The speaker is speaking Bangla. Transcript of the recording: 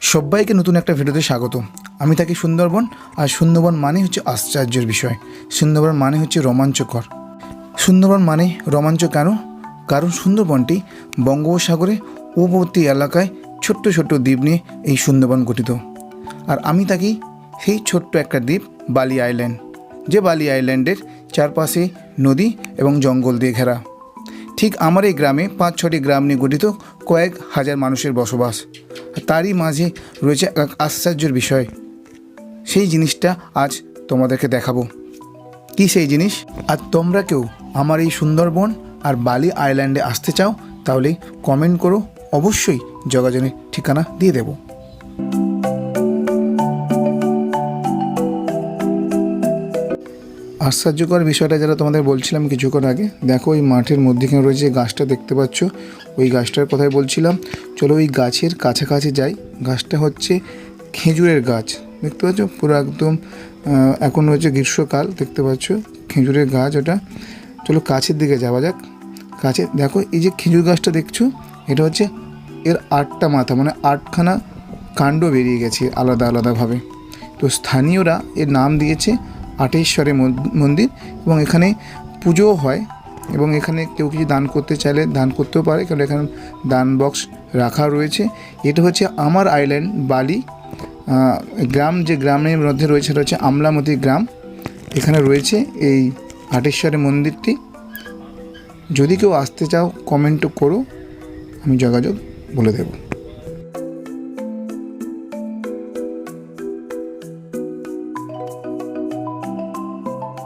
সবাইকে নতুন একটা ভিডিওতে স্বাগত। আমি থাকি সুন্দরবন, আর সুন্দরবন মানে হচ্ছে আশ্চর্যের বিষয়। সুন্দরবন মানে হচ্ছে রোমাঞ্চকর। সুন্দরবন মানে রোমাঞ্চ কেন? কারণ সুন্দরবনটি বঙ্গোপসাগরে উপবর্তী এলাকায় ছোট্ট ছোট্ট দ্বীপ নিয়ে এই সুন্দরবন গঠিত। আর আমি থাকি সেই ছোট্ট একটা দ্বীপ, বালি আইল্যান্ড। যে বালি আইল্যান্ডের চারপাশে নদী এবং জঙ্গল দিয়ে ঘেরা। ঠিক আমার এই গ্রামে পাঁচ ছটি গ্রাম নিয়ে গঠিত কয়েক হাজার মানুষের বসবাস। তারই মাঝে রয়েছে এক আশ্চর্যের বিষয়। সেই জিনিসটা আজ তোমাদেরকে দেখাবো। কি সেই জিনিস? আর তোমরা কেউ আমার এই সুন্দরবন আর বালি আইল্যান্ডে আসতে চাও, তাহলে কমেন্ট করো। অবশ্যই যোগাযোগের ঠিকানা দিয়ে দেবো। আশ্চর্যকর বিষয়টা যেটা তোমাদের বলছিলাম কিছুক্ষণ আগে। দেখো ওই মাঠের মধ্যেখানে রয়েছে গাছটা দেখতে পাচ্ছ, ওই গাছটার কথাই বলছিলাম। চলো ওই গাছের কাছাকাছি যাই। গাছটা হচ্ছে খেজুরের গাছ। দেখতে পাচ্ছ? পুরো একদম এখন রয়েছে গ্রীষ্মকাল, দেখতে পাচ্ছ? খেজুরের গাছ ওটা। চলো কাছের দিকে যাওয়া যাক। কাছে, দেখো, এই যে খেজুর গাছটা দেখছ? এটা হচ্ছে এর আটটা মাথা মানে আটখানা কাণ্ড বেরিয়ে গেছে আলাদা আলাদাভাবে। তো স্থানীয়রা এর নাম দিয়েছে আটেশ্বরের মন- মন্দির এবং এখানে পুজোও হয় এবং এখানে কেউ কিছু দান করতে চাইলে দান করতেও পারে কারণ এখানে দান বক্স রাখা রয়েছে। এটা হচ্ছে আমার আইল্যান্ড, বালি। গ্রাম যে গ্রামের মধ্যে রয়েছে সেটা হচ্ছে আমলামতি গ্রাম। এখানে রয়েছে এই আটেশ্বরের মন্দিরটি। যদি কেউ আসতে চাও কমেন্টও করো। আমি যোগাযোগ বলে দেবো।